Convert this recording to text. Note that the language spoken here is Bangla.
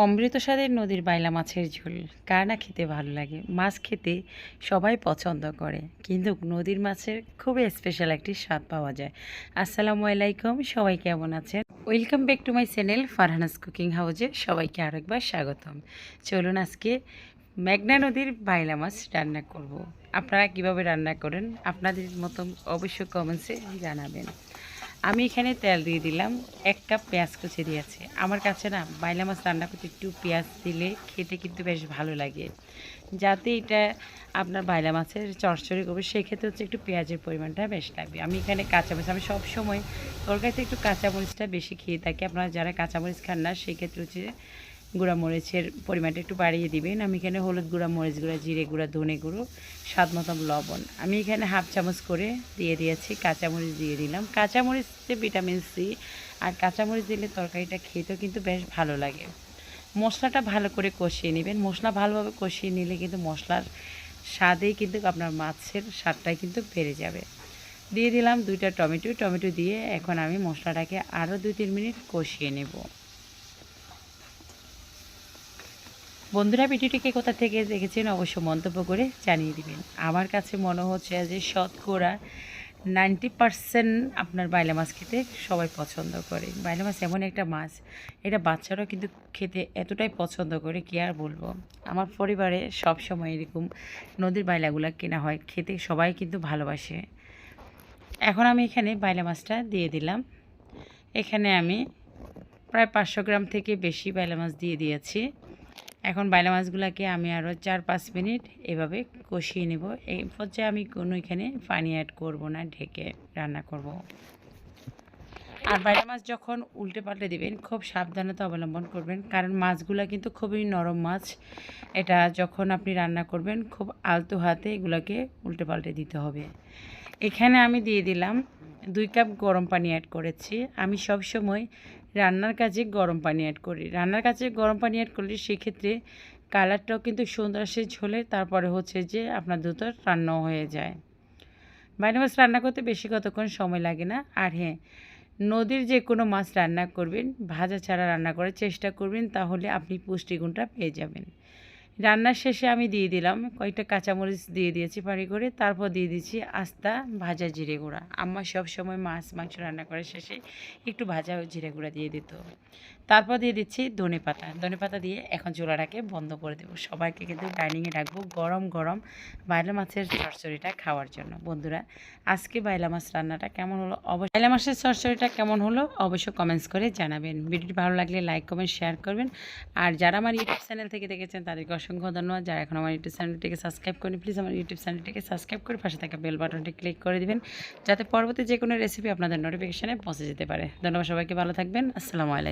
অমৃত স্বাদের নদীর বাইলা মাছের ঝোল, কার না খেতে ভালো লাগে? মাছ খেতে সবাই পছন্দ করে, কিন্তু নদীর মাছের খুবই স্পেশাল একটি স্বাদ পাওয়া যায়। আসসালামু আলাইকুম, সবাই কেমন আছেন? Welcome back to my channel Farhana's cooking হাউজে সবাইকে আরেকবার স্বাগতম। চলুন আজকে মেঘনা নদীর বাইলা মাছ রান্না করব। আপনারা কীভাবে রান্না করেন, আপনাদের মতো অবশ্যই কমেন্টসে জানাবেন। আমি এখানে তেল দিয়ে দিলাম এক কাপ পেঁয়াজ কুচি দিয়েছে। আমার কাছে না বাইলা মাছ রান্না করতে একটু পেঁয়াজ দিলে খেতে কিন্তু বেশ ভালো লাগে। যাতে এটা আপনার বাইলা মাছের চড়চড়ি করবে, সেক্ষেত্রে হচ্ছে একটু পেঁয়াজের পরিমাণটা বেশ লাগবে। আমি এখানে কাঁচামরিচ, আমি সবসময় তরকারিতে একটু কাঁচামরিচটা বেশি খেয়ে থাকি। আপনারা যারা কাঁচামরিচ খান না, সেক্ষেত্রে হচ্ছে গুঁড়া মরিচের পরিমাণটা একটু বাড়িয়ে দিবেন। আমি এখানে হলুদ গুঁড়া, মরিচ গুঁড়া, জিরে গুঁড়া, ধনে গুঁড়ো, স্বাদ মতন লবণ। আমি এখানে হাফ চামচ করে দিয়ে দিয়েছি, কাঁচামরিচ দিয়ে দিলাম। কাঁচামরিচে ভিটামিন সি আর কাঁচামরিচ দিলে তরকারিটা খেতেও কিন্তু বেশ ভালো লাগে। মশলাটা ভালো করে কষিয়ে নেবেন। মশলা ভালোভাবে কষিয়ে নিলে কিন্তু মশলার স্বাদেই কিন্তু আপনার মাছের স্বাদটাই কিন্তু বেড়ে যাবে। দিয়ে দিলাম দুইটা টমেটো। টমেটো দিয়ে এখন আমি মশলাটাকে আরও দুই তিন মিনিট কষিয়ে নেব। বন্ধুরা ভিডিওটিকে কোথা থেকে দেখেছেন অবশ্য মন্তব্য করে জানিয়ে দিবেন। আমার কাছে মনে হচ্ছে যে শতকরা নাইনটি পারসেন্ট আপনার বাইলা মাছ খেতে সবাই পছন্দ করে। বাইলা মাছ এমন একটা মাছ, এটা বাচ্চারাও কিন্তু খেতে এতটাই পছন্দ করে কি আর বলব? আমার পরিবারে সব সময় এরকম নদীর বাইলাগুলো কেনা হয়, খেতে সবাই কিন্তু ভালোবাসে। এখন আমি এখানে বাইলা মাছটা দিয়ে দিলাম। এখানে আমি প্রায় পাঁচশো গ্রাম থেকে বেশি বাইলা মাছ দিয়ে দিয়েছি। এখন বাইলা মাছগুলোকে আমি আরও চার পাঁচ মিনিট এভাবে কষিয়ে নেব। এই পর্যায়ে আমি কোনো এখানে পানি অ্যাড করব না, ঢেকে রান্না করব। আর বাইলা মাছ যখন উল্টে পাল্টে দেবেন, খুব সাবধানতা অবলম্বন করবেন, কারণ মাছগুলো কিন্তু খুবই নরম মাছ। এটা যখন আপনি রান্না করবেন, খুব আলতো হাতে এগুলোকে উল্টে পাল্টে দিতে হবে। এখানে আমি দিয়ে দিলাম দুই কাপ গরম পানি অ্যাড করেছি। আমি সব সময় রান্নার কাজে গরম পানি অ্যাড করি। রান্নার কাজে গরম পানি অ্যাড করলে সেক্ষেত্রে কালারটাও কিন্তু সুন্দর সে ঝোলে, তারপরে হচ্ছে যে আপনার দ্রুত রান্নাও হয়ে যায়। বাইরে মাছ রান্না করতে বেশি কতক্ষণ সময় লাগে না? আর হ্যাঁ নদীর যে কোনো মাছ রান্না করবেন, ভাজা ছাড়া রান্না করার চেষ্টা করবেন, তাহলে আপনি পুষ্টিগুণটা পেয়ে যাবেন। রান্নার শেষে আমি দিয়ে দিলাম। কয়েকটা কাঁচামরিচ দিয়ে দিয়েছি পানি করে। তারপর দিয়ে দিচ্ছি আস্তা ভাজা জিরে গুঁড়া। আম্মা সব সময় মাছ, মাংস রান্না করার শেষে একটু ভাজা জিরে গুঁড়া দিয়ে দিত। তারপর দিয়ে দিচ্ছি ধনে পাতা। ধনে পাতা দিয়ে এখন চুলাটাকে বন্ধ করে দেবো। সবাইকে কিন্তু ডাইনিংয়ে রাখব গরম গরম বাইলা মাছের চরচড়িটা খাওয়ার জন্য। বন্ধুরা, আজকে বাইলা মাছ রান্নাটা কেমন হলো? অবশ্যই বাইলা মাছের চরচড়িটা কেমন হলো অবশ্যই কমেন্টস করে জানাবেন। ভিডিওটি ভালো লাগলে লাইক কমেন্ট শেয়ার করবেন। আর যারা আমার ইউটিউব চ্যানেল থেকে দেখেছেন তাদেরকে অসংখ্য ধন্যবাদ। যারা এখন আমার ইউটিউব চ্যানেলটিকে সাবস্ক্রাইব করেন প্লিজ আমার ইউটিউব চ্যানেলটিকে সাবস্ক্রাইব করে পাশে থাকা বেল বাটনটি ক্লিক করে দিবেন, যাতে পরবর্তী যে কোনো রেসিপি আপনাদের নোটিফিকেশানে পৌঁছে যেতে পারে। ধন্যবাদ সবাইকে, ভালো থাকবেন। আসসালামু আলাইকুম।